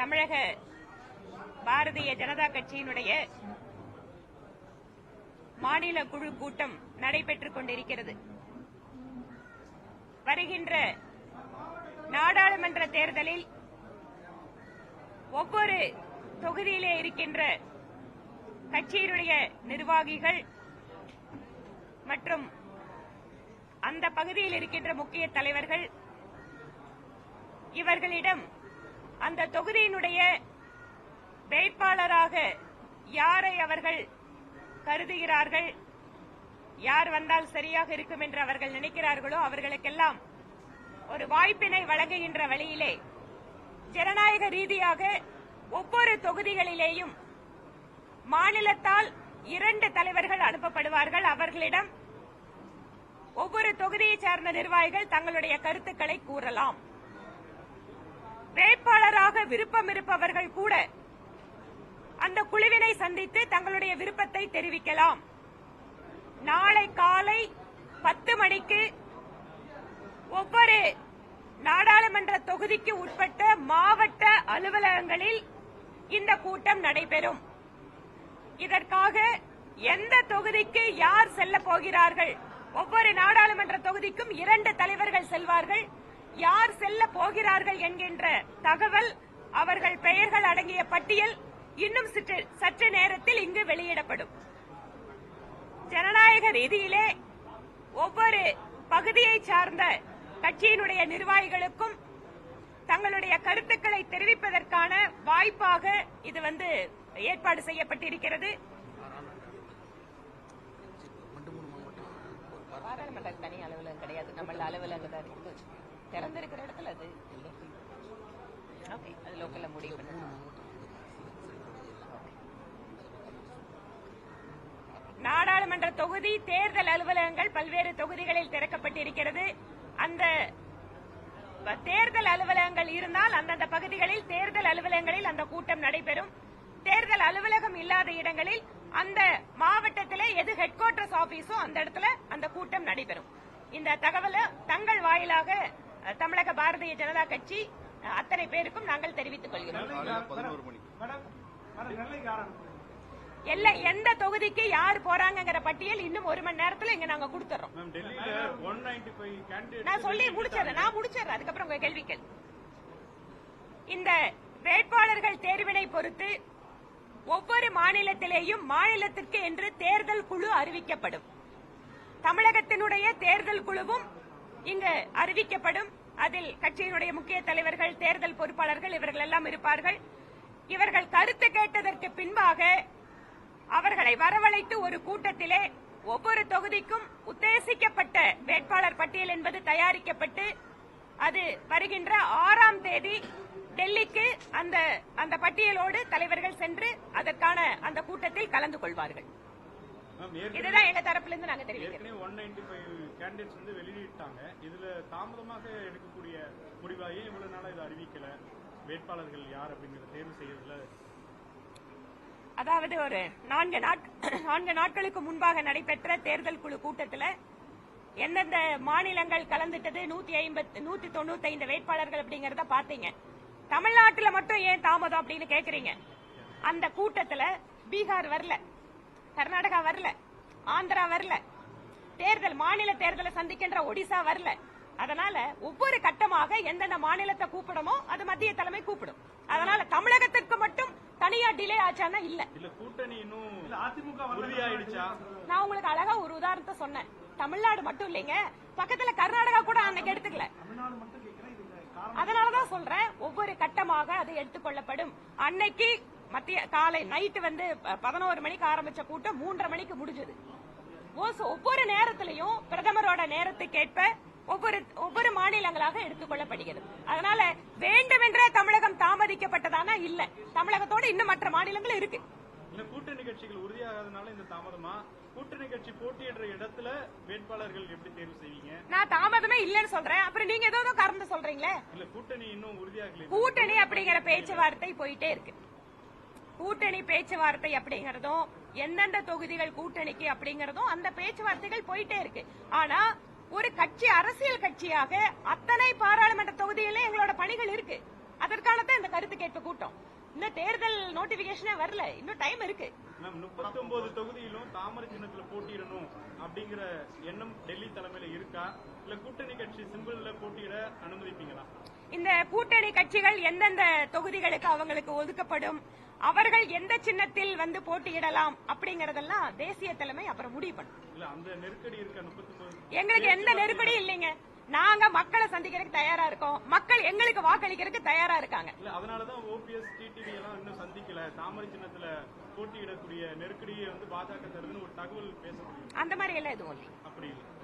தமிழக பாரதிய ஜனதா கட்சியினுடைய மாநில குழு கூட்டம் நடைபெற்றுக் கொண்டிருக்கிறது. வருகின்ற நாடாளுமன்ற தேர்தலில் ஒவ்வொரு தொகுதியிலே இருக்கின்ற கட்சியினுடைய நிர்வாகிகள் மற்றும் அந்த பகுதியில் இருக்கின்ற முக்கிய தலைவர்கள் இவர்களிடம் அந்த தொகுதியினுடைய வேட்பாளராக யாரை அவர்கள் கருதுகிறார்கள்? யார் வந்தால் சரியாக இருக்கும் என்று அவர்கள் நினைக்கிறார்களோ அவர்களுக்கெல்லாம் ஒரு வாய்ப்பினை வழங்குகின்ற வழியிலே ஜனநாயக ரீதியாக ஒவ்வொரு தொகுதிகளிலேயும் மாநிலத்தால் இரண்டு தலைவர்கள் அனுப்பப்படுவார்கள். அவர்களிடம் ஒவ்வொரு தொகுதியைச் சார்ந்த நிர்வாகிகள் தங்களுடைய கருத்துக்களை கூறலாம். வேட்பாளராக விருப்பம் இருப்பவர்கள் கூட அந்த குழுவினை சந்தித்து தங்களுடைய விருப்பத்தை தெரிவிக்கலாம். நாளை காலை பத்து மணிக்கு ஒவ்வொரு நாடாளுமன்ற தொகுதிக்கு உட்பட்ட மாவட்ட அலுவலகங்களில் இந்த கூட்டம் நடைபெறும். இதற்காக எந்த தொகுதிக்கு யார் செல்ல போகிறார்கள்? ஒவ்வொரு நாடாளுமன்ற தொகுதிக்கும் இரண்டு தலைவர்கள் செல்வார்கள். யார் செல்ல போகிறார்கள் என்கின்ற தகவல் அவர்கள் பெயர்கள் அடங்கிய பட்டியல் இன்னும் சற்று சற்று நேரத்தில் இங்கு வெளியிடப்படும். ஜனநாயக ரீதியிலே ஒவ்வொரு பகுதியை சார்ந்த கட்சியினுடைய நிர்வாகிகளுக்கும் தங்களுடைய கருத்துக்களை தெரிவிப்பதற்கான வாய்ப்பாக இது வந்து ஏற்பாடு செய்யப்பட்டிருக்கிறது. பாராளுமன்ற தனி அலுவலகம் கிடையாது. நம்ம அலுவலகம் தான் இருக்கு திறந்திருக்கிற இடத்துல அது ஓகே அது லோக்கல்ல முடிவு பண்ணுங்க. நாடாளுமன்ற தொகுதி தேர்தல் அலுவலகங்கள் பல்வேறு தொகுதிகளில் திறக்கப்பட்டிருக்கிறது. அந்த தேர்தல் அலுவலகங்கள் இருந்தால் அந்தந்த பகுதிகளில் தேர்தல் அலுவலகங்களில் அந்த கூட்டம் நடைபெறும். தேர்தல் அலுவலகம் இல்லாத இடங்களில் அந்த மாவட்டத்திலே எது ஹெட் குவார்டர்ஸ் ஆபீஸோ அந்த இடத்துல அந்த கூட்டம் நடைபெறும். இந்த தகவலை தங்கள் வாயிலாக தமிழக பாரதிய ஜனதா கட்சி அத்தனை பேருக்கும் நாங்கள் தெரிவித்துக் கொள்கிறோம். இல்ல எந்த தொகுதிக்கு யார் போறாங்கங்கிற பட்டியல் இன்னும் ஒரு மணி நேரத்துல இங்க நாங்க கொடுத்துறோம். நான் சொல்லி முடிச்சிடுறேன். நான் முடிச்சிடுறேன். அதுக்கப்புறம் உங்க கேள்விகள் இந்த வேட்பாளர்கள் தேர்வினை பொறுத்து ஒவ்வொரு மாநிலத்திலேயும் மாநிலத்திற்கு என்று தேர்தல் குழு அறிவிக்கப்படும். தமிழகத்தினுடைய தேர்தல் குழுவும் இங்கு அறிவிக்கப்படும் அதில் கட்சியினுடைய முக்கிய தலைவர்கள் தேர்தல் பொறுப்பாளர்கள் இவர்கள் எல்லாம் இருப்பார்கள். இவர்கள் கருத்து கேட்டதற்கு பின்பாக அவர்களை வரவழைத்து ஒரு கூட்டத்திலே ஒவ்வொரு தொகுதிக்கும் உத்தேசிக்கப்பட்ட வேட்பாளர் பட்டியல் என்பது தயாரிக்கப்பட்டு அது வருகின்ற ஆறாம் தேதி டெல்லிக்கு அந்த அந்த பட்டியலோடு தலைவர்கள் சென்று அதற்கான அந்த கூட்டத்தில் கலந்து கொள்வார்கள். இதுதான் எங்க தரப்புல இருந்து நாங்க தெரிவிக்கிறோம். ஒன் நைன்டி ஃபைவ் கேண்டிடேட்ஸ் வந்து வெளியிட்டாங்க. இதுல தாமதமாக எடுக்கக்கூடிய முடிவா? ஏன் இவ்வளவு நாளா இதை அறிவிக்கல? வேட்பாளர்கள் யார் அப்படிங்கறத தேர்வு செய்யறதுல? அதாவது ஒரு நான்கு நான்கு நாட்களுக்கு முன்பாக நடைபெற்ற தேர்தல் குழு கூட்டத்தில் எந்தெந்த மாநிலங்கள் கலந்துட்டது? நூத்தி ஐம்பத்தி நூத்தி தொண்ணூத்தி ஐந்து வேட்பாளர்கள் அப்படிங்கறத பாத்தீங்க தமிழ்நாட்டுல மட்டும் ஏன் தாமதம் அப்படின்னு கேக்குறீங்க? அந்த கூட்டத்துல பீகார் வரல. கர்நாடகா வரல ஆந்திரா வரல தேர்தல் மாநில தேர்தலை சந்திக்கின்ற ஒடிசா வரல. அதனால ஒவ்வொரு கட்டமாக எந்தெந்த மாநிலத்தை கூப்பிடுமோ அது மத்திய தலைமை கூப்பிடும். அதனால தமிழகத்திற்கு மட்டும் தனியா டிலே ஆச்சானா இல்ல. இல்ல கூட்டணி இன்னும் அதிமுக உறுதியாயிடுச்சா? நான் உங்களுக்கு அழகா ஒரு உதாரணத்தை சொன்னேன். தமிழ்நாடு மட்டும் இல்லைங்க பக்கத்துல கர்நாடகா கூட அன்னைக்கு எடுத்துக்கல. அதனாலதான் சொல்றேன் ஒவ்வொரு கட்டமாக அது எடுத்துக்கொள்ளப்படும். அன்னைக்கு மத்திய காலை நைட்டு வந்து பதினோரு மணிக்கு ஆரம்பிச்ச கூட்டம் மூன்றரை மணிக்கு முடிஞ்சது. ஒவ்வொரு நேரத்திலையும் பிரதமரோட நேரத்துக்கேற்ப ஒவ்வொரு ஒவ்வொரு மாநிலங்களாக எடுத்துக்கொள்ளப்படுகிறது. அதனால வேண்டுமென்றே தமிழகம் தாமதிக்கப்பட்டதானா? இல்ல. தமிழகத்தோட இன்னும் மற்ற மாநிலங்கள் இருக்கு. இல்ல கூட்டணி கட்சிகள் உறுதியாகாதனால இந்த தாமதமா? கூட்டணி கட்சி போட்டியிடுற இடத்துல வேட்பாளர்கள் எப்படி தேர்வு செய்வீங்க? நான் தாமதமே இல்லைன்னு சொல்றேன். அப்புறம் நீங்க ஏதோ ஏதோ கறந்து சொல்றீங்களே. இல்ல கூட்டணி இன்னும் உறுதியாகல கூட்டணி அப்படிங்கிற பேச்சுவார்த்தை போயிட்டே இருக்கு. கூட்டணி பேச்சுவார்த்தை அப்படிங்கறதும் எந்தெந்த தொகுதிகள் கூட்டணிக்கு அப்படிங்கறதும் அந்த பேச்சுவார்த்தைகள் போயிட்டே இருக்கு. ஆனா ஒரு கட்சி அரசியல் கட்சியாக அத்தனை பாராளுமன்ற தொகுதியிலே எங்களோட பணிகள் இருக்கு. அதற்கானதான் இந்த கருத்து கேட்பு கூட்டம். இன்னும் தேர்தல் நோட்டிபிகேஷனே வரல. இன்னும் டைம் இருக்கு. மேம் முப்பத்தி ஒன்பது தொகுதியிலும் தாமரை சின்னத்துல போட்டியிடணும் அப்படிங்கிற எண்ணம் டெல்லி தலைமையில இருக்கா? இல்ல கூட்டணி கட்சி சிம்பிள்ல போட்டியிட அனுமதிப்பீங்களா? இந்த கூட்டணி கட்சிகள் எந்தெந்த தொகுதிகளுக்கு அவங்களுக்கு ஒதுக்கப்படும்? அவர்கள் எந்த சின்னத்தில் வந்து போட்டியிடலாம் அப்படிங்கறதெல்லாம் தேசிய தலைமை அப்புறம் முடிவு பண்ணும். நெருக்கடி எங்களுக்கு எந்த நெருக்கடியும் இல்லைங்க. நாங்க மக்களை சந்திக்கிறதுக்கு தயாரா இருக்கோம். மக்கள் எங்களுக்கு வாக்களிக்கிறதுக்கு தயாரா இருக்காங்க. இல்ல அதனாலதான் ஓபிஎஸ் டிடிவி எல்லாம் இன்னும் சந்திக்கல. தாமரை சின்னத்துல போட்டியிடக்கூடிய நெருக்கடியை வந்து பாஜக தருதுன்னு ஒரு தகவல் பேச அந்த மாதிரி எல்லாம் எதுவும் இல்லை அப்படி இல்லை.